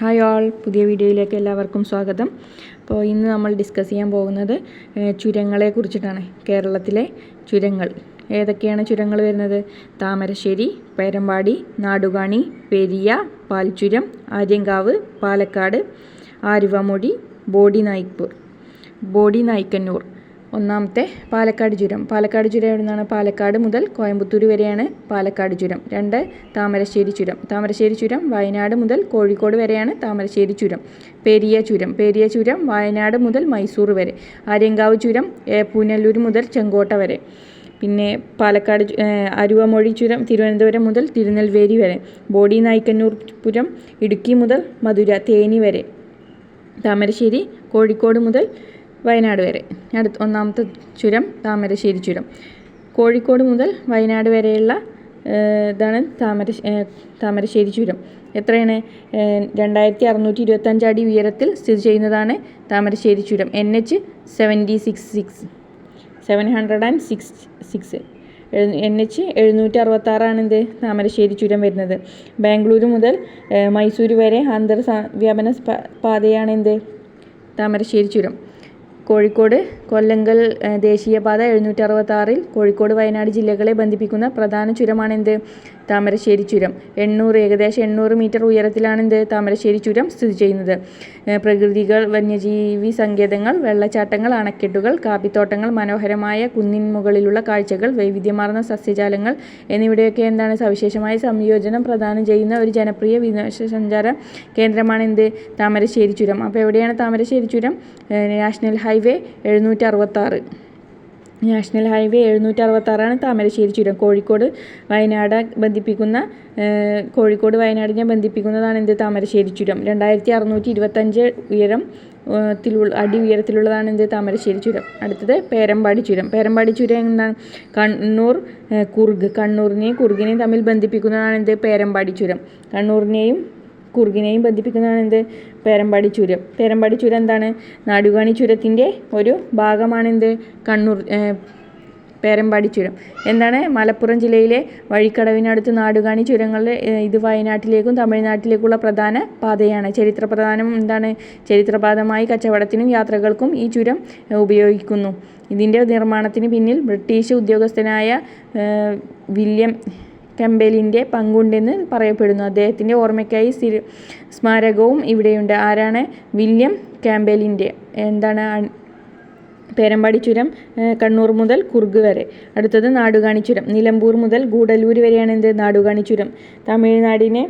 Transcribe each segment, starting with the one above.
Hi all പുതിയ വീഡിയോയിലേക്ക് എല്ലാവർക്കും സ്വാഗതം. അപ്പോൾ ഇന്ന് നമ്മൾ ഡിസ്കസ് ചെയ്യാൻ പോകുന്നത് ചുരങ്ങളെ കുറിച്ചിട്ടാണ്. കേരളത്തിലെ ചുരങ്ങൾ. ഏതൊക്കെയാണ് ചുരങ്ങൾ വരുന്നത്? താമരശ്ശേരി പേരമ്പാടി നാടുകാണി പെരിയ പാൽച്ചുരം ആര്യങ്കാവ് പാലക്കാട് ആരുവമൊഴി ബോഡി നായ്പൂർ ബോഡി നായ്ക്കന്നൂർ ഒന്നാമത്തെ പാലക്കാട് ചുരം. പാലക്കാട് ചുരം എവിടെ നിന്നാണ്? പാലക്കാട് മുതൽ കോയമ്പത്തൂർ വരെയാണ് പാലക്കാട് ചുരം. രണ്ട് താമരശ്ശേരി ചുരം. താമരശ്ശേരി ചുരം വയനാട് മുതൽ കോഴിക്കോട് വരെയാണ് താമരശ്ശേരി ചുരം. പെരിയ ചുരം. പെരിയ ചുരം വയനാട് മുതൽ മൈസൂർ വരെ. ആര്യങ്കാവ് ചുരം ഏ, പുനലൂർ മുതൽ ചെങ്കോട്ട വരെ. പിന്നെ പാലക്കാട് അരുവമൊഴി ചുരം തിരുവനന്തപുരം മുതൽ തിരുനെൽവേലി വരെ. ബോഡി നായ്ക്കന്നൂർ പുരം ഇടുക്കി മുതൽ മധുര തേനി വരെ. താമരശ്ശേരി കോഴിക്കോട് മുതൽ വയനാട് വരെ. അടുത്ത ഒന്നാമത്തെ ചുരം താമരശ്ശേരി ചുരം. കോഴിക്കോട് മുതൽ വയനാട് വരെയുള്ള ഇതാണ് താമര താമരശ്ശേരി ചുരം. എത്രയാണ്? രണ്ടായിരത്തി അറുന്നൂറ്റി ഇരുപത്തഞ്ച് അടി ഉയരത്തിൽ സ്ഥിതി ചെയ്യുന്നതാണ് താമരശ്ശേരി ചുരം. N H seventy six six seven hundred and six six N H എഴുന്നൂറ്റി അറുപത്താറാണ് എന്ത്? താമരശ്ശേരി ചുരം വരുന്നത്. ബാംഗ്ലൂർ മുതൽ മൈസൂർ വരെ അന്തർ വ്യാപന പാതയാണ് എന്ത്? താമരശ്ശേരി ചുരം. കോഴിക്കോട് കൊല്ലങ്കൽ ദേശീയപാത എഴുന്നൂറ്റി അറുപത്താറിൽ കോഴിക്കോട് വയനാട് ജില്ലകളെ ബന്ധിപ്പിക്കുന്ന പ്രധാന ചുരമാണ് എന്ത് താമരശ്ശേരി ചുരം. എണ്ണൂറ് ഏകദേശം എണ്ണൂറ് മീറ്റർ ഉയരത്തിലാണ് എന്ത് താമരശ്ശേരി ചുരം സ്ഥിതി ചെയ്യുന്നത്? പ്രകൃതികൾ വന്യജീവി സങ്കേതങ്ങൾ വെള്ളച്ചാട്ടങ്ങൾ അണക്കെട്ടുകൾ കാപ്പിത്തോട്ടങ്ങൾ മനോഹരമായ കുന്നിൻ മുകളിലുള്ള കാഴ്ചകൾ വൈവിധ്യമാർന്ന സസ്യജാലങ്ങൾ എന്നിവയുടെയൊക്കെ എന്താണ് സവിശേഷമായ സംയോജനം പ്രദാനം ചെയ്യുന്ന ഒരു ജനപ്രിയ വിനോദസഞ്ചാര കേന്ദ്രമാണ് എന്ത് താമരശ്ശേരി ചുരം. അപ്പോൾ എവിടെയാണ് താമരശ്ശേരി ചുരം? നാഷണൽ ഹൈവേ എഴുന്നൂറ്റി അറുപത്താറ് നാഷണൽ ഹൈവേ എഴുന്നൂറ്റി അറുപത്താറാണ് താമരശ്ശേരി ചുരം. കോഴിക്കോട് വയനാട് ബന്ധിപ്പിക്കുന്ന കോഴിക്കോട് വയനാടിനെ ബന്ധിപ്പിക്കുന്നതാണ് എന്ത്? താമരശ്ശേരി ചുരം. രണ്ടായിരത്തി അറുന്നൂറ്റി ഇരുപത്തഞ്ച് ഉയരം ത്തിലുള്ള അടി ഉയരത്തിലുള്ളതാണ് എന്ത്? താമരശ്ശേരി ചുരം. അടുത്തത് പേരമ്പാടി ചുരം. പേരമ്പാടി ചുരം എന്താണ്? കണ്ണൂർ കുർഗ് കണ്ണൂരിനെയും കുർഗിനെയും തമ്മിൽ ബന്ധിപ്പിക്കുന്നതാണ് എന്ത്? പേരമ്പാടി ചുരം. കണ്ണൂരിനെയും കുർഗിനെയും ബന്ധിപ്പിക്കുന്നതാണ് എന്ത്? പേരമ്പാടി ചുരം. പേരമ്പാടി ചുരം എന്താണ്? നാടുകാണി ചുരത്തിന്റെ ഒരു ഭാഗമാണ് എന്ത്? കണ്ണൂർ പേരമ്പാടി ചുരം. എന്താണ്? മലപ്പുറം ജില്ലയിലെ വഴിക്കടവിനടുത്ത് നാടുകാണി ചുരങ്ങളിലെ ഇത് വയനാട്ടിലേക്കും തമിഴ്നാട്ടിലേക്കുള്ള പ്രധാന പാതയാണ്. ചരിത്ര പ്രധാനം എന്താണ്? ചരിത്രപാതമായി കച്ചവടത്തിനും യാത്രകൾക്കും ഈ ചുരം ഉപയോഗിക്കുന്നു. ഇതിന്റെ നിർമ്മാണത്തിന് പിന്നിൽ ബ്രിട്ടീഷ് ഉദ്യോഗസ്ഥനായ വില്യം കെമ്പലിന്റെ പങ്കുണ്ടെന്ന് പറയപ്പെടുന്നു. അദ്ദേഹത്തിന്റെ ഓർമ്മയ്ക്കായി സ്മാരകവും ഇവിടെയുണ്ട്. ആരാണ്? വില്യം ക്യാമ്പലിന്റെ എന്താണ് പേരമ്പാടി ചുരം കണ്ണൂർ മുതൽ കുർഗ് വരെ. അടുത്തത് നാടുകാണി ചുരം. നിലമ്പൂർ മുതൽ ഗൂഡല്ലൂർ വരെയാണ് എന്ത്? നാടുകാണി ചുരം. തമിഴ്നാടിനെ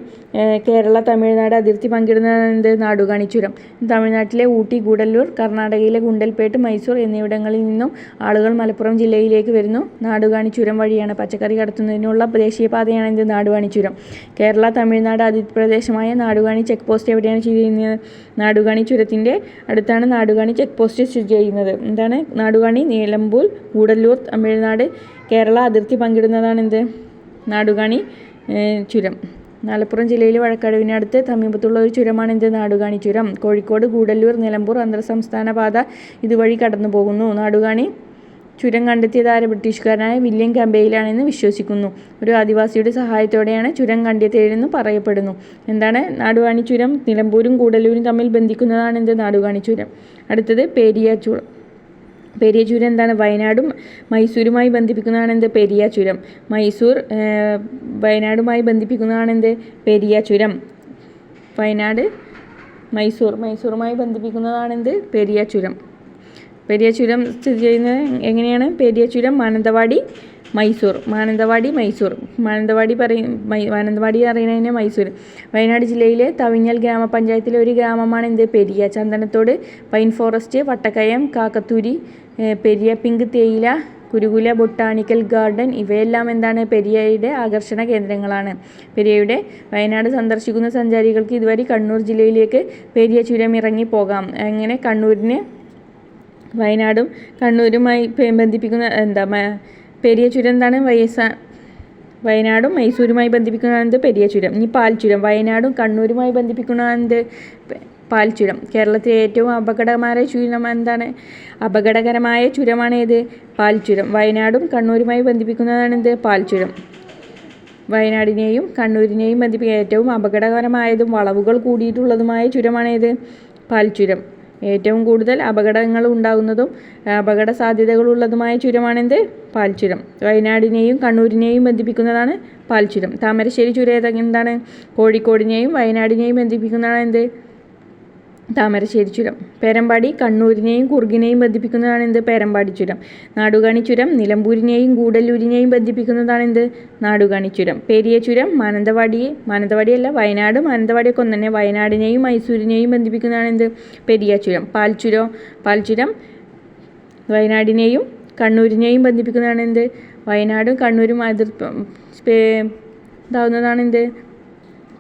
കേരള തമിഴ്നാട് അതിർത്തി പങ്കിടുന്നതാണ് എന്ത്? നാടുകാണി ചുരം. തമിഴ്നാട്ടിലെ ഊട്ടി ഗൂഡല്ലൂർ കർണാടകയിലെ ഗുണ്ടൽപേട്ട് മൈസൂർ എന്നിവിടങ്ങളിൽ നിന്നും ആളുകൾ മലപ്പുറം ജില്ലയിലേക്ക് വരുന്നു. നാടുകാണി ചുരം വഴിയാണ് പച്ചക്കറി കടത്തുന്നതിനുള്ള ദേശീയപാതയാണ് എന്ത്? നാടുകാണി ചുരം. കേരള തമിഴ്നാട് അതിർത്തി പ്രദേശമായ നാടുകാണി ചെക്ക് പോസ്റ്റ് എവിടെയാണ് ചെയ്യുന്നത്? നാടുകാണി ചുരത്തിന്റെ അടുത്താണ് നാടുകാണി ചെക്ക് പോസ്റ്റ് സ്ഥിതി ചെയ്യുന്നത്. എന്താണ്? നാടുകാണി നീലമ്പൂൽ ഗൂഡല്ലൂർ തമിഴ്നാട്. കേരള അതിർത്തി പങ്കിടുന്നതാണ് എന്ത്? നാടുകാണി ചുരം. മലപ്പുറം ജില്ലയിലെ വഴക്കടവിനടുത്ത് സമീപത്തുള്ള ഒരു ചുരമാണ് എന്ത്? നാടുകാണി ചുരം. കോഴിക്കോട് ഗൂഡല്ലൂർ നിലമ്പൂർ അന്തർ സംസ്ഥാന പാത ഇതുവഴി കടന്നു പോകുന്നു നാടുകാണി ചുരം കണ്ടെത്തിയത് കണ്ടെത്തിയതാര ബ്രിട്ടീഷുകാരനായ വില്യം കമ്പയിലാണെന്ന് വിശ്വസിക്കുന്നു. ഒരു ആദിവാസിയുടെ സഹായത്തോടെയാണ് ചുരം കണ്ടെത്തിയതെന്ന് പറയപ്പെടുന്നു. എന്താണ്? നാടുകാണി ചുരം നിലമ്പൂരും കൂടല്ലൂരും തമ്മിൽ ബന്ധിക്കുന്നതാണ് എന്ത്? നാടുകാണി ചുരം. അടുത്തത് പേരിയ ചുരം. പെരിയ ചുരം എന്താണ്? വയനാടും മൈസൂരുമായി ബന്ധിപ്പിക്കുന്നതാണ് എന്ത്? പെരിയ ചുരം. മൈസൂർ വയനാടുമായി ബന്ധിപ്പിക്കുന്നതാണ് എന്ത്? പെരിയ ചുരം. വയനാട് മൈസൂർ. മൈസൂറുമായി ബന്ധിപ്പിക്കുന്നതാണ് എന്ത്? പെരിയ ചുരം. പെരിയ ചുരം സ്ഥിതി ചെയ്യുന്നത് എങ്ങനെയാണ്? പെരിയ ചുരം മാനന്തവാടി മൈസൂർ. മാനന്തവാടി മൈസൂർ. മാനന്തവാടി പറയും മാനന്തവാടി അറിയുന്നതിനെ മൈസൂർ. വയനാട് ജില്ലയിലെ തവിഞ്ഞൽ ഗ്രാമപഞ്ചായത്തിലെ ഒരു ഗ്രാമമാണ് എന്ത്? Periya. Chandanathode pine forest Vattakkayam കാക്കത്തൂരി Periya pink തേയില കുരുകുല ബൊട്ടാണിക്കൽ ഗാർഡൻ ഇവയെല്ലാം എന്താണ് പെരിയയുടെ ആകർഷണ കേന്ദ്രങ്ങളാണ്. പെരിയയുടെ വയനാട് സന്ദർശിക്കുന്ന സഞ്ചാരികൾക്ക് ഇതുവരെ കണ്ണൂർ ജില്ലയിലേക്ക് പെരിയ ചുരം ഇറങ്ങി പോകാം. അങ്ങനെ കണ്ണൂരിന് വയനാടും കണ്ണൂരുമായി ബന്ധിപ്പിക്കുന്ന എന്താ പെരിയ ചുരം എന്താണ്? വയസ്സ വയനാടും മൈസൂരുമായി ബന്ധിപ്പിക്കുന്നതാണ് പെരിയ ചുരം. ഇനി പാൽച്ചുരം. വയനാടും കണ്ണൂരുമായി ബന്ധിപ്പിക്കുന്നതാണ് എന്ത് ചുരം കേരളത്തിലെ ഏറ്റവും അപകടകരമായ ചുരം എന്താണ്? അപകടകരമായ ചുരമാണ് ഏത് പാൽച്ചുരം. വയനാടും കണ്ണൂരുമായി ബന്ധിപ്പിക്കുന്നതാണ് എന്ത് പാൽച്ചുരം. വയനാടിനെയും കണ്ണൂരിനെയും ബന്ധിപ്പിക്കുക ഏറ്റവും അപകടകരമായതും വളവുകൾ കൂടിയിട്ടുള്ളതുമായ ചുരമാണേത്? ചുരം ഏറ്റവും കൂടുതൽ അപകടങ്ങൾ ഉണ്ടാകുന്നതും അപകട സാധ്യതകളുള്ളതുമായ ചുരമാണെന്ത്? പാൽച്ചുരം. വയനാടിനെയും കണ്ണൂരിനെയും ബന്ധിപ്പിക്കുന്നതാണ് പാൽച്ചുരം. താമരശ്ശേരി ചുരം എന്താണ്? കോഴിക്കോടിനെയും വയനാടിനെയും ബന്ധിപ്പിക്കുന്നതാണ് എന്ത് താമരശ്ശേരി ചുരം പേരമ്പാടി കണ്ണൂരിനെയും കുറുകിനെയും ബന്ധിപ്പിക്കുന്നതാണ് എന്ത്? പേരമ്പാടി ചുരം. നാടുകാണി ചുരം നിലമ്പൂരിനെയും ഗൂഡല്ലൂരിനെയും ബന്ധിപ്പിക്കുന്നതാണ് എന്ത്? നാടുകാണി ചുരം. പെരിയ ചുരം മാനന്തവാടിയെ മാനന്തവാടിയല്ല വയനാട് മാനന്തവാടിയൊക്കെ ഒന്ന് തന്നെ വയനാടിനെയും മൈസൂരിനെയും ബന്ധിപ്പിക്കുന്നതാണ് എന്ത്? പെരിയ ചുരം. പാൽചുരം പാൽച്ചുരം വയനാടിനെയും കണ്ണൂരിനെയും ബന്ധിപ്പിക്കുന്നതാണ് എന്ത്? വയനാടും കണ്ണൂരും അതിർ ഇതാവുന്നതാണ് എന്ത്?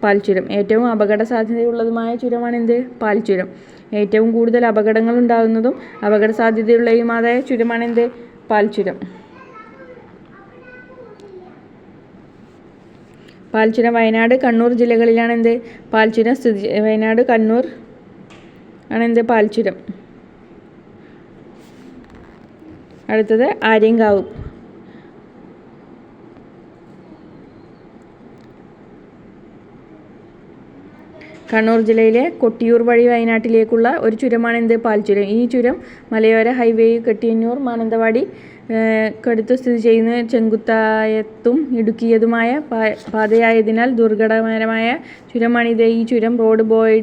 പാൽച്ചുരം. ഏറ്റവും അപകട സാധ്യതയുള്ളതുമായ ചുരമാണെന്ത്? പാൽച്ചുരം. ഏറ്റവും കൂടുതൽ അപകടങ്ങൾ ഉണ്ടാകുന്നതും അപകട സാധ്യതയുള്ളതുമായ ചുരമാണെന്ത്? പാൽച്ചുരം. പാൽച്ചുരം വയനാട് കണ്ണൂർ ജില്ലകളിലാണ് എന്ത് പാൽച്ചുരം സ്ഥിതി വയനാട് കണ്ണൂർ ആണെന്ത്? പാൽച്ചുരം. അടുത്തത് ആര്യങ്കാവ്. കണ്ണൂർ ജില്ലയിലെ കൊട്ടിയൂർ വഴി വയനാട്ടിലേക്കുള്ള ഒരു ചുരമാണ് എന്ത് പാൽച്ചുരം. ഈ ചുരം മലയോര ഹൈവേ കെട്ടിയന്നൂർ മാനന്തവാടി കടുത്ത് സ്ഥിതി ചെയ്യുന്ന ചെങ്കുത്തായത്തും ഇടുക്കിയതുമായ പാതയായതിനാൽ ദുർഘടകരമായ ചുരമാണിത്. ഈ ചുരം റോഡ് ബോയ്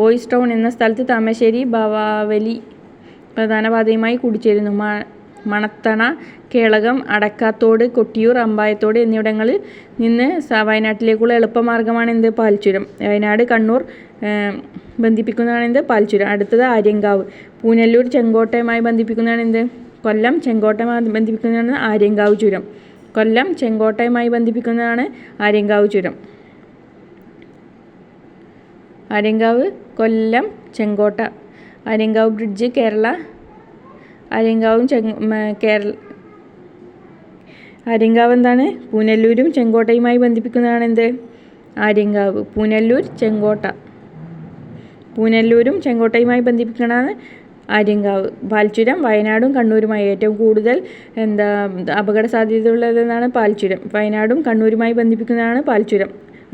ബോയ്സ് ടൗൺ എന്ന സ്ഥലത്ത് താമരശ്ശേരി ബാവാവലി പ്രധാന പാതയുമായി കൂടിച്ചേരുന്നു. മണത്തണ കേളകം അടക്കാത്തോട് കൊട്ടിയൂർ അമ്പായത്തോട് എന്നിവിടങ്ങളിൽ നിന്ന് വയനാട്ടിലേക്കുള്ള എളുപ്പമാർഗമാണ് എന്ത് പാൽച്ചുരം. വയനാട് കണ്ണൂർ ബന്ധിപ്പിക്കുന്നതാണ് എന്ത് പാൽച്ചുരം. അടുത്തത് ആര്യങ്കാവ്. പൂനല്ലൂർ ചെങ്കോട്ടയുമായി ബന്ധിപ്പിക്കുന്നതാണ് എന്ത് കൊല്ലം ചെങ്കോട്ടയുമായി ബന്ധിപ്പിക്കുന്നതാണ് ആര്യങ്കാവ് ചുരം. കൊല്ലം ചെങ്കോട്ടയുമായി ബന്ധിപ്പിക്കുന്നതാണ് ആര്യങ്കാവ് ചുരം. ആര്യങ്കാവ് കൊല്ലം ചെങ്കോട്ട. ആര്യങ്കാവ് ബ്രിഡ്ജ് കേരള ആര്യങ്കാവും ചെങ് കേരള ആര്യങ്കാവ് എന്താണ്? പൂനല്ലൂരും ചെങ്കോട്ടയുമായി ബന്ധിപ്പിക്കുന്നതാണ് എന്ത് ആര്യങ്കാവ് പൂനല്ലൂർ ചെങ്കോട്ട. പൂനല്ലൂരും ചെങ്കോട്ടയുമായി ബന്ധിപ്പിക്കുന്നതാണ് ആര്യങ്കാവ് പാൽച്ചുരം വയനാടും കണ്ണൂരുമായി. ഏറ്റവും കൂടുതൽ എന്താ അപകട സാധ്യതയുള്ളതെന്നാണ് പാൽച്ചുരം. വയനാടും കണ്ണൂരുമായി ബന്ധിപ്പിക്കുന്നതാണ് പാൽച്ചുരം.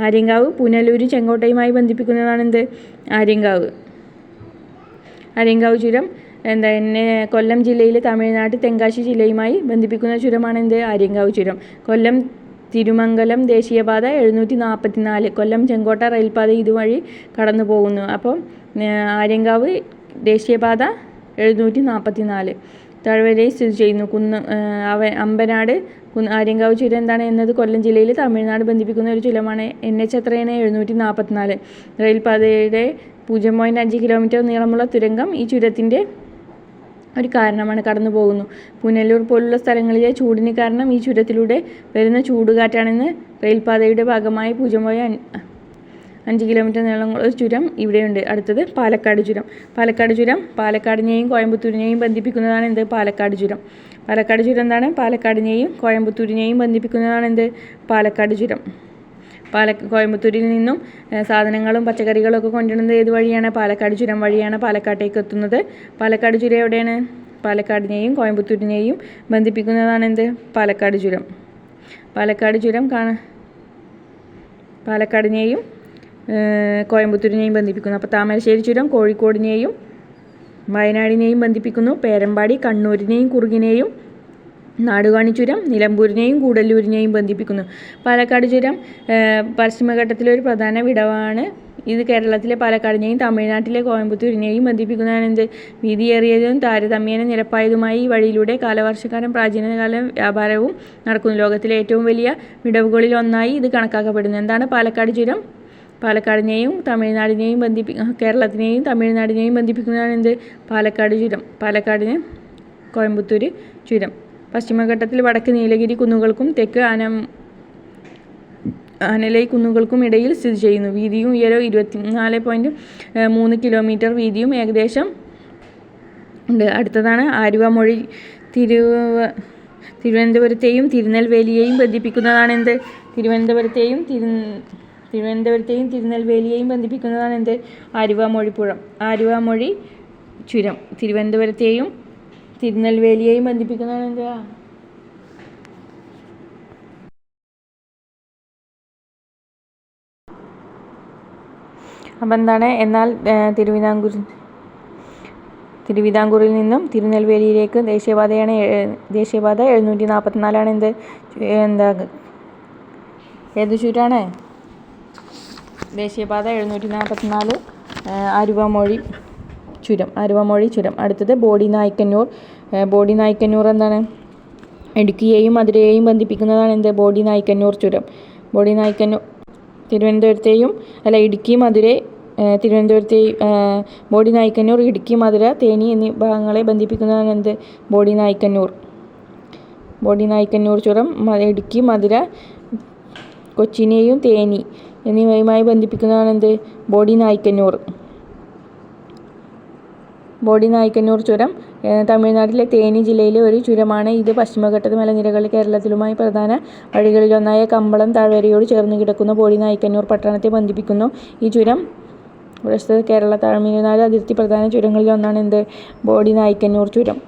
ആര്യങ്കാവ് പൂനല്ലൂരും ചെങ്കോട്ടയുമായി ബന്ധിപ്പിക്കുന്നതാണ് എന്ത് ആര്യങ്കാവ് ആര്യങ്കാവ് ചുരം എന്താ എന്നെ കൊല്ലം ജില്ലയിൽ തമിഴ്നാട് തെങ്കാശി ജില്ലയുമായി ബന്ധിപ്പിക്കുന്ന ചുരമാണ് എന്ത്? ആര്യങ്കാവ് ചുരം. കൊല്ലം തിരുമംഗലം ദേശീയപാത എഴുന്നൂറ്റി നാൽപ്പത്തി നാല് കൊല്ലം ചെങ്കോട്ട റെയിൽപാത ഇതുവഴി കടന്നു പോകുന്നു അപ്പം ആര്യങ്കാവ് ദേശീയപാത എഴുന്നൂറ്റി നാൽപ്പത്തി നാല് താഴ്വരയിൽ സ്ഥിതി ചെയ്യുന്നു. കുന്ന് അവ അമ്പനാട് കുന്ന് ആര്യങ്കാവ് ചുരം എന്താണ് എന്നത്? കൊല്ലം ജില്ലയിൽ തമിഴ്നാട് ബന്ധിപ്പിക്കുന്ന ഒരു ചുരമാണ് എൻ എച്ച് എത്രയാണ് എഴുന്നൂറ്റി നാൽപ്പത്തിനാല് റെയിൽപാതയുടെ പൂജ്യം പോയിന്റ് അഞ്ച് കിലോമീറ്റർ നീളമുള്ള തുരങ്കം ഈ ചുരത്തിന്റെ ഒരു കാരണമാണ് കടന്നു പോകുന്നു. പുനലൂർ പോലുള്ള സ്ഥലങ്ങളിലെ ചൂടിന് കാരണം ഈ ചുരത്തിലൂടെ വരുന്ന ചൂടുകാറ്റാണെന്ന് റെയിൽപാതയുടെ ഭാഗമായി പൂജമായ അഞ്ച് കിലോമീറ്റർ നീളമുള്ള ഒരു ചുരം ഇവിടെയുണ്ട്. അടുത്തത് പാലക്കാട് ചുരം. പാലക്കാട് ചുരം പാലക്കാടിനെയും കോയമ്പത്തൂരിനെയും ബന്ധിപ്പിക്കുന്നതാണ് എന്ത്? പാലക്കാട് ചുരം. പാലക്കാട് ചുരം എന്താണ്? പാലക്കാടിനെയും കോയമ്പത്തൂരിനെയും ബന്ധിപ്പിക്കുന്നതാണ് എന്ത്? പാലക്കാട് ചുരം. പാല കോയമ്പത്തൂരിൽ നിന്നും സാധനങ്ങളും പച്ചക്കറികളും ഒക്കെ കൊണ്ടുവരുന്നത് ഏത് വഴിയാണ്? പാലക്കാട് ചുരം വഴിയാണ് പാലക്കാട്ടേക്ക് എത്തുന്നത്. പാലക്കാട് ചുരം എവിടെയാണ്? പാലക്കാടിനെയും കോയമ്പത്തൂരിനെയും ബന്ധിപ്പിക്കുന്നതാണ് എന്ത് പാലക്കാട് ചുരം. പാലക്കാട് ചുരം കാണാൻ പാലക്കാടിനെയും കോയമ്പത്തൂരിനെയും ബന്ധിപ്പിക്കുന്നു. അപ്പോൾ താമരശ്ശേരി ചുരം കോഴിക്കോടിനെയും വയനാടിനെയും ബന്ധിപ്പിക്കുന്നു. പേരമ്പാടി കണ്ണൂരിനെയും കുറുകിനെയും നാടുകാണി ചുരം നിലമ്പൂരിനെയും കൂടല്ലൂരിനെയും ബന്ധിപ്പിക്കുന്നു. പാലക്കാട് ചുരം പശ്ചിമഘട്ടത്തിലെ ഒരു പ്രധാന വിടവാണ് ഇത്. കേരളത്തിലെ പാലക്കാടിനെയും തമിഴ്നാട്ടിലെ കോയമ്പത്തൂരിനെയും ബന്ധിപ്പിക്കുന്നതാണ് എന്ത് വീതിയേറിയതും താരതമ്യേന നിരപ്പായതുമായി ഈ വഴിയിലൂടെ കാലവർഷക്കാലം പ്രാചീനകാല വ്യാപാരവും നടക്കുന്നു. ലോകത്തിലെ ഏറ്റവും വലിയ വിടവുകളിൽ ഒന്നായി ഇത് കണക്കാക്കപ്പെടുന്നു. എന്താണ് പാലക്കാട് ചുരം? പാലക്കാടിനെയും തമിഴ്നാടിനെയും ബന്ധിപ്പി കേരളത്തിനെയും തമിഴ്നാടിനെയും ബന്ധിപ്പിക്കുന്നതാണ് എന്ത് പാലക്കാട് ചുരം. പാലക്കാടിന് കോയമ്പത്തൂർ ചുരം. പശ്ചിമഘട്ടത്തിൽ വടക്ക് നീലഗിരി കുന്നുകൾക്കും തെക്ക് ആന ആനലൈ കുന്നുകൾക്കും ഇടയിൽ സ്ഥിതി ചെയ്യുന്നു. വീതിയും ഉയരവും ഇരുപത്തി നാല് പോയിന്റ് മൂന്ന് കിലോമീറ്റർ വീതിയും ഏകദേശം ഉണ്ട്. അടുത്തതാണ് ആലുവമൊഴി തിരുവ തിരുവനന്തപുരത്തെയും തിരുനെൽവേലിയെയും ബന്ധിപ്പിക്കുന്നതാണ് എന്ത് തിരുവനന്തപുരത്തെയും തിരു തിരുവനന്തപുരത്തെയും തിരുനെൽവേലിയെയും ബന്ധിപ്പിക്കുന്നതാണ് എന്ത് ആലുവമൊഴി ചുരം. തിരുവനന്തപുരത്തെയും തിരുനെൽവേലിയെയും ബന്ധിപ്പിക്കുന്നതാണ് എന്താ അപ്പം എന്താണ്? എന്നാൽ തിരുവിതാംകൂർ തിരുവിതാംകൂറിൽ നിന്നും തിരുനെൽവേലിയിലേക്ക് ദേശീയപാതയാണ് ദേശീയപാത എഴുന്നൂറ്റി നാൽപ്പത്തിനാലാണ് എന്ത് എന്താ? ഏത് ചുറ്റാണ് ദേശീയപാത എഴുന്നൂറ്റി നാൽപ്പത്തിനാല് അരുവമൊഴി ചുരം അരുവമൊഴി ചുരം. അടുത്തത് ബോഡി നായ്ക്കന്നൂർ. ബോഡി നായ്ക്കന്നൂർ എന്താണ്? ഇടുക്കിയെയും മധുരയെയും ബന്ധിപ്പിക്കുന്നതാണ് എന്ത്? ബോഡി നായ്ക്കന്നൂർ ചുരം. ബോഡി നായ്ക്കന്നൂർ തിരുവനന്തപുരത്തെയും അല്ല ഇടുക്കി മധുര തിരുവനന്തപുരത്തെയും ബോഡി നായ്ക്കന്നൂർ ഇടുക്കി മധുര തേനി എന്നീ ഭാഗങ്ങളെ ബന്ധിപ്പിക്കുന്നതാണ് എന്ത്? ബോഡി നായ്ക്കന്നൂർ. ബോഡി നായ്ക്കന്നൂർ ചുരം ഇടുക്കി മധുര കൊച്ചിനെയും തേനി എന്നിവയുമായി ബന്ധിപ്പിക്കുന്നതാണ് എന്ത്? ബോഡി നായ്ക്കന്നൂർ. ബോഡി നായ്ക്കന്നൂർ ചുരം തമിഴ്നാട്ടിലെ തേനി ജില്ലയിലെ ഒരു ചുരമാണ് ഇത്. പശ്ചിമഘട്ട മലനിരകൾ കേരളത്തിലുമായി പ്രധാന വഴികളിലൊന്നായ കമ്പളം താഴ്വരയോട് ചേർന്ന് കിടക്കുന്ന ബോഡി നായ്ക്കന്നൂർ പട്ടണത്തെ ബന്ധിപ്പിക്കുന്നു. ഈ ചുരം പ്രസ്തുത കേരള തമിഴ്നാട് അതിർത്തി പ്രധാന ചുരങ്ങളിൽ ഒന്നാണ് എന്ത്? ബോഡി നായ്ക്കന്നൂർ ചുരം.